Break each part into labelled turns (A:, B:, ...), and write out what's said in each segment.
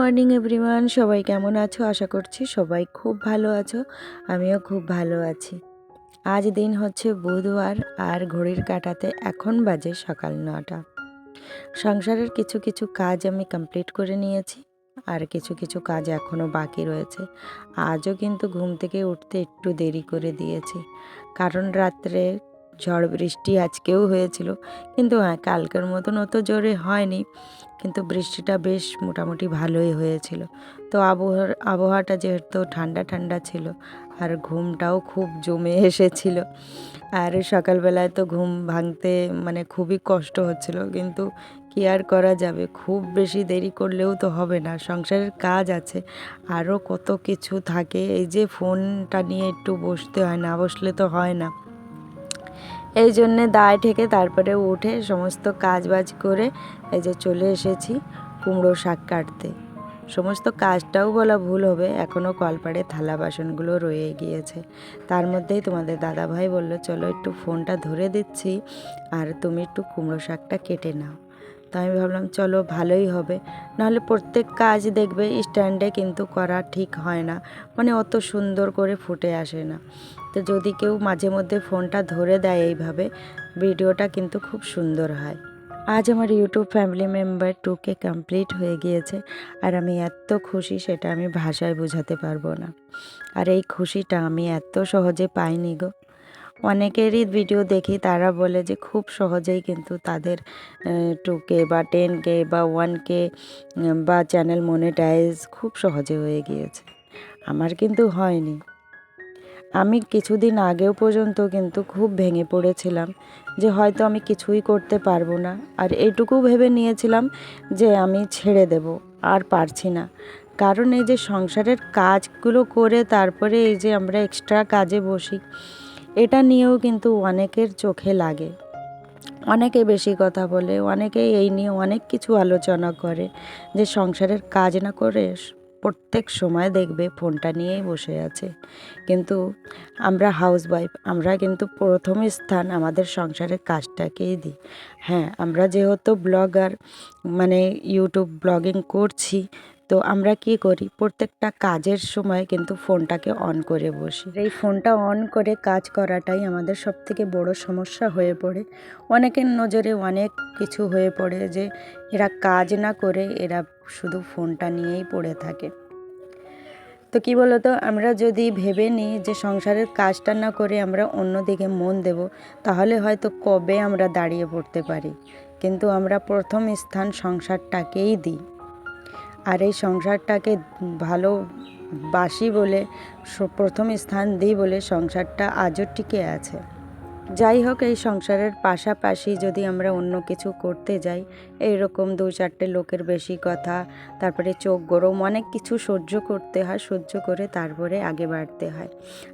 A: Morning, everyone. সবাই কেমন আছো? আশা করছি সবাই খুব ভালো আছো। আমিও খুব ভালো আছি। আজ দিন হচ্ছে বুধবার আর ঘড়ির কাটাতে এখন বাজে সকাল নটা। সংসারের কিছু কিছু কাজ আমি কমপ্লিট করে নিয়েছি আর কিছু কিছু কাজ এখনও বাকি রয়েছে। আজও কিন্তু ঘুম থেকে উঠতে একটু দেরি করে দিয়েছি। কারণ রাত্রে ঝড় বৃষ্টি আজকেও হয়েছিল। কিন্তু হ্যাঁ কালকের মতন অত জোরে হয়নি। কিন্তু বৃষ্টিটা বেশ মোটামুটি ভালোই হয়েছিল। তো আবহাওয়ার আবহাওয়াটা যেহেতু ঠান্ডা ঠান্ডা ছিল আর ঘুমটাও খুব জমে এসেছিল। আর সকালবেলায় তো ঘুম ভাঙতে মানে খুবই কষ্ট হচ্ছিল। কিন্তু কি আর করা যাবে? খুব বেশি দেরি করলেও তো হবে না। সংসারের কাজ আছে। আরও কত কিছু থাকে। এই যে ফোনটা নিয়ে একটু বসতে হয়, না বসলে তো হয় না। এই জন্যে দায় ঠেকে তারপরে উঠে সমস্ত কাজ বাজ করে এই যে চলে এসেছি কুমড়ো শাক কাটতে। সমস্ত কাজটাও বলা ভুল হবে এখনও কলপাড়ে থালা বাসনগুলো রয়ে গিয়েছে। তার মধ্যেই তোমাদের দাদাভাই বলল, চলো একটু ফোনটা ধরে দিচ্ছি আর তুমি একটু কুমড়ো শাকটা কেটে নাও। তো আমি ভাবলাম, চলো, ভালোই হবে। নাহলে প্রত্যেক কাজ দেখবে, স্ট্যান্ডে কিন্তু করা ঠিক হয় না। মানে অত সুন্দর করে ফুটে আসে না। তো যদি কেউ মাঝে মধ্যে ফোনটা ধরে দেয় এইভাবে, ভিডিওটা কিন্তু খুব সুন্দর হয়। আজ আমার YouTube family member two K complete হয়ে গিয়েছে, আর আমি এত খুশি সেটা আমি ভাষায় বোঝাতে পারব না। আর এই খুশিটা আমি এত সহজে পাইনি গো। অনেকেরই ভিডিও দেখি, তারা বলে যে খুব সহজেই কিন্তু তাদের টু কে বা টেন কে বা ওয়ান কে বা চ্যানেল মনিটাইজ খুব সহজে হয়ে গিয়েছে। আমার কিন্তু হয়নি। আমি কিছুদিন আগেও পর্যন্ত কিন্তু খুব ভেঙে পড়েছিলাম যে হয়তো আমি কিছুই করতে পারব না। আর এইটুকু ভেবে নিয়েছিলাম যে আমি ছেড়ে দেব, আর পারছি না। কারণ এই যে সংসারের কাজগুলো করে তারপরে এই যে আমরা এক্সট্রা কাজে বসি এটা নিয়েও কিন্তু অনেকের চোখে লাগে। অনেকে বেশি কথা বলে, অনেকে এই নিয়ে অনেক কিছু আলোচনা করে যে সংসারের কাজ না করে প্রত্যেক সময় দেখবে ফোনটা নিয়েই বসে আছে। কিন্তু আমরা হাউস ওয়াইফ আমরা কিন্তু প্রথম স্থান আমাদের সংসারের কাজটাকেই দিই। হ্যাঁ আমরা যেহেতু ব্লগার মানে ইউটিউব ব্লগিং করছি তো আমরা কি করি? প্রত্যেকটা কাজের সময় কিন্তু ফোনটাকে অন করে বসি। এই ফোনটা অন করে কাজ করাটাই আমাদের সব থেকে বড় সমস্যা হয়ে পড়ে। অনেকের নজরে অনেক কিছু হয়ে পড়ে যে, এরা কাজ না করে এরা শুধু ফোনটা নিয়েই পড়ে থাকে। তো কি বলতো? আমরা যদি ভেবে নিই যে, সংসারের কাজটা না করে আমরা অন্যদিকে মন দেব, তাহলে হয়তো কবে আমরা দাঁড়িয়ে পড়তে পারি? কিন্তু আমরা প্রথম স্থান সংসারটাকেই দিই। আর এই সংসারটাকে ভালোবাসি বলে প্রথম স্থান দিই বলে সংসারটা আজও টিকে আছে। যাই হোক, এই সংসারের পাশাপাশি যদি আমরা অন্য কিছু করতে যাই, এইরকম দু চারটে লোকের বেশি কথা, তারপরে চোখ গরম, অনেক কিছু সহ্য করতে হয়, সহ্য করে তারপরে আগে বাড়তে হয়।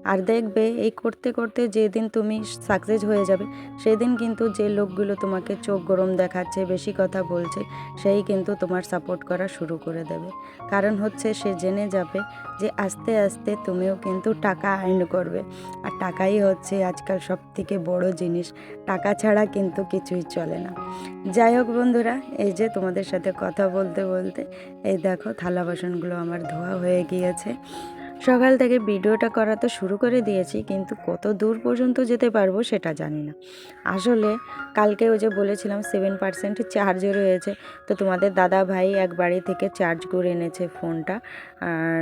A: আর দেখবে, এই করতে করতে যেদিন তুমি সাকসেস হয়ে যাবে, সেদিন কিন্তু যে লোকগুলো তোমাকে চোখ গরম দেখাচ্ছে, বেশি কথা বলছে, সেই কিন্তু তোমার সাপোর্ট করা শুরু করে দেবে। কারণ হচ্ছে, সে জেনে যাবে যে আস্তে আস্তে তুমিও কিন্তু টাকা আর্ন করবে। আর টাকাই হচ্ছে আজকাল সব থেকে বড় জিনিস, টাকা ছাড়া কিন্তু কিছুই চলে না। যাই হোক বন্ধুরা, এই যে তোমাদের সাথে কথা বলতে বলতে, এই দেখো থালা বাসনগুলো আমার ধোয়া হয়ে গিয়েছে। সকাল থেকে ভিডিওটা করা তো শুরু করে দিয়েছি, কিন্তু কত দূর পর্যন্ত যেতে পারব সেটা জানি না। আসলে কালকে ওই যে বলেছিলাম সেভেন পার্সেন্ট চার্জ রয়েছে, তো তোমাদের দাদা ভাই এক বাড়ি থেকে চার্জ করে এনেছে ফোনটা আর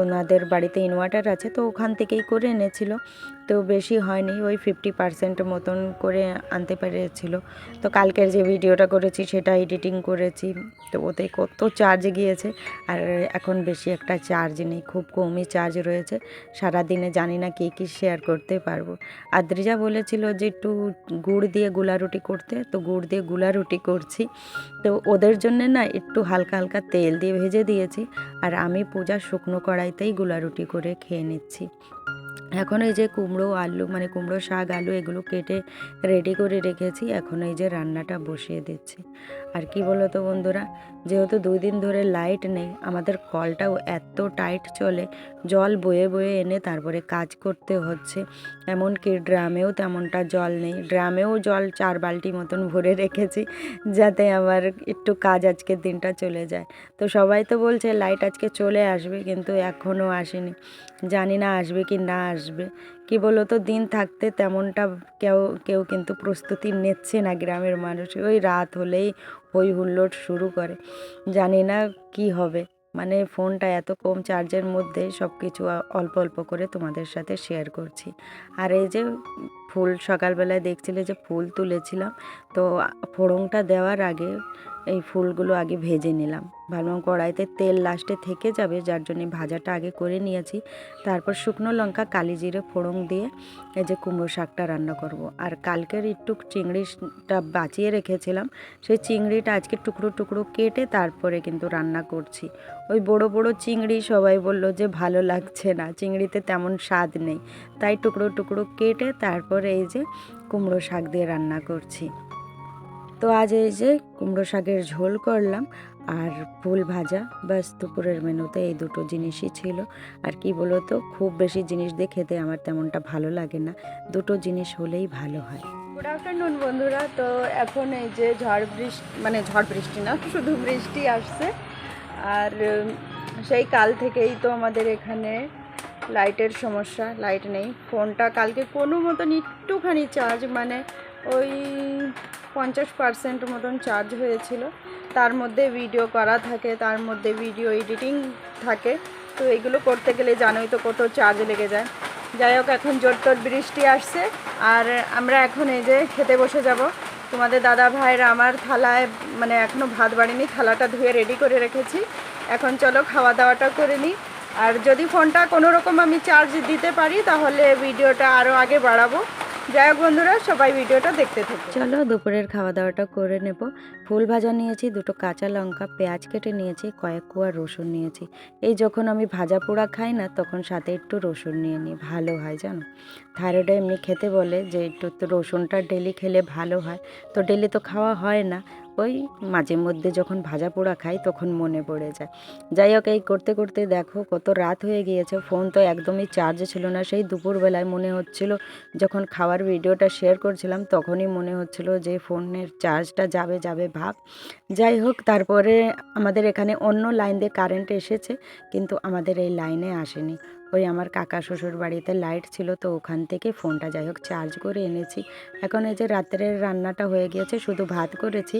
A: ওনাদের বাড়িতে ইনভার্টার আছে, তো ওখান থেকেই করে এনেছিল। তো বেশি হয়নি, ওই ফিফটি পার্সেন্ট মতন করে আনতে পেরেছিল। তো কালকের যে ভিডিওটা করেছি, সেটা এডিটিং করেছি। তো ওতে কত চার্জ গিয়েছে, আর এখন বেশি একটা চার্জ নেই, খুব কমই চার্জ রয়েছে। সারাদিনে জানি না কী কী শেয়ার করতে পারব। আদ্রিজা বলেছিল যে একটু গুড় দিয়ে গুলা রুটি করতে, তো গুড় দিয়ে গুলা রুটি করছি। তো ওদের জন্য না একটু হালকা হালকা তেল দিয়ে ভেজে দিয়েছি, আর আমি পূজা শুকনো কড়াইতেই গোলা রুটি করে খেয়ে নিচ্ছি। এখন এই যে কুমড়ো, আলু মানে কুমড়ো শাক, আলু এগুলো কেটে রেডি করে রেখেছি, এখন এই যে রান্নাটা বসিয়ে দিচ্ছি। আর কি বলো তো বন্ধুরা, যেহেতু দুই দিন ধরে লাইট নেই, আমাদের কলটাও এত টাইট চলে, জল বয়ে বয়ে এনে তারপরে কাজ করতে হচ্ছে। এমনকি ড্রামেও তেমনটা জল নেই, ড্রামেও জল চার বালতি মতন ভরে রেখেছি, যাতে আমার একটু কাজ আজকের দিনটা চলে যায়। তো সবাই তো বলছে লাইট আজকে চলে আসবে, কিন্তু এখনও আসেনি। জানি না আসবে কি না আসবে। কি বলো তো দিন থাকতে তেমনটা কেউ কেউ কিন্তু প্রস্তুতি নিচ্ছে না গ্রামের মানুষ। ওই রাত হলেই হই হুল্লোড় শুরু করে। জানি না কি হবে। মানে ফোনটা এত কম চার্জের মধ্যে সব কিছু অল্প অল্প করে তোমাদের সাথে শেয়ার করছি। আর এই যে ফুল সকালবেলায় দেখছিলে যে ফুল তুলেছিলাম, তো ফোড়নটা দেওয়ার আগে এই ফুলগুলো আগে ভেজে নিলাম। ভালো কড়াইতে তেল লাস্টে থেকে যাবে, যার জন্য ভাজাটা আগে করে নিয়েছি। তারপর শুকনো লঙ্কা, কালি জিরে, ফোড়ন দিয়ে এই যে কুমড়ো শাকটা রান্না করব। আর কালকের একটু চিংড়িটা বাঁচিয়ে রেখেছিলাম। সেই চিংড়িটা আজকে টুকরো টুকরো কেটে তারপরে কিন্তু রান্না করছি। ওই বড় বড় চিংড়ি সবাই বলল যে ভালো লাগছে না, চিংড়িতে তেমন স্বাদ নেই। তাই টুকরো টুকরো কেটে তারপরে এই যে কুমড়ো শাক দিয়ে রান্না করছি। তো আজ এই যে কুমড়ো শাকের ঝোল করলাম আর ফুল ভাজা, ব্যাস দুপুরের মেনুতে এই দুটো জিনিসই ছিল। আর কি বলো তো খুব বেশি জিনিস দিয়ে খেতে আমার তেমনটা ভালো লাগে না। দুটো জিনিস হলেই ভালো হয়।
B: গুড আফটারনুন বন্ধুরা। তো এখন এই যে ঝড় বৃষ্টি মানে ঝড় বৃষ্টি না, শুধু বৃষ্টি আসছে। আর সেই কাল থেকেই তো আমাদের এখানে লাইটের সমস্যা, লাইট নেই। ফোনটা কালকে কোনো মতন একটুখানি চার্জ মানে ওই পঞ্চাশ পার্সেন্ট মতন চার্জ হয়েছিল। তার মধ্যে ভিডিও করা থাকে, তার মধ্যে ভিডিও এডিটিং থাকে। তো এগুলো করতে গেলে জানোই তো কত চার্জ লেগে যায়। যাই হোক, এখন জোর তোর বৃষ্টি আসছে। আর আমরা এখন এই যে খেতে বসে যাব। তোমাদের দাদা ভাইয়ের আমার থালায় মানে এখনও ভাত বাড়িনি, থালাটা ধুয়ে রেডি করে রেখেছি। এখন চলো খাওয়া দাওয়াটা করে নিই। আর যদি ফোনটা কোনো রকম আমি চার্জ দিতে পারি, তাহলে ভিডিওটা আরও আগে বাড়াবো। যাই হোক বন্ধুরা, সবাই ভিডিওটা দেখতে থাকো।
A: চলো দুপুরের খাওয়া দাওয়াটা করে নেব। ফুল ভাজা নিয়েছি, দুটো কাঁচা লঙ্কা, পেঁয়াজ কেটে নিয়েছি, কয়েক কুয়া রসুন নিয়েছি। এই যখন আমি ভাজা পোড়া খাই না, তখন সাথে একটু রসুন নিয়ে নিই, ভালো হয় জানো? থাইরয়েডে এমনি খেতে বলে যে, একটু তো রসুনটা ডেলি খেলে ভালো হয়। তো ডেলি তো খাওয়া হয় না। ওই মাঝে মধ্যে যখন ভাজা পোড়া খাই তখন মনে পড়ে যায়। যাই হোক, এই করতে করতে দেখো কত রাত হয়ে গিয়েছে। ফোন তো একদমই চার্জ ছিল না। সেই দুপুরবেলায় মনে হচ্ছিল, যখন খাওয়ার ভিডিওটা শেয়ার করছিলাম, তখনই মনে হচ্ছিল যে, ফোনের চার্জটা যাবে যাবে ভাব। যাই হোক, তারপরে আমাদের এখানে অন্য লাইন দিয়ে কারেন্ট এসেছে, কিন্তু আমাদের এই লাইনে আসেনি। ওই আমার কাকা শ্বশুর বাড়িতে লাইট ছিল তো ওখান থেকে ফোনটা যাই হোক চার্জ করে এনেছি। এখন এই যে রাত্রের রান্নাটা হয়ে গিয়েছে, শুধু ভাত করেছি।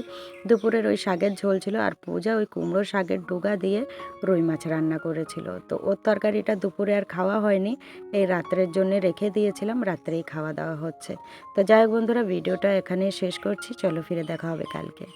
A: দুপুরের ওই শাকের ঝোল ছিল আর পূজা ওই কুমড়ো শাকের ডুগা দিয়ে রুই মাছ রান্না করেছিল। তো ওর তরকারিটা দুপুরে আর খাওয়া হয়নি, এই রাত্রের জন্য রেখে দিয়েছিলাম, রাত্রেই খাওয়া দাওয়া হচ্ছে। তো যাই হোক বন্ধুরা, ভিডিওটা এখানে শেষ করছি। চলো ফিরে দেখা হবে কালকে।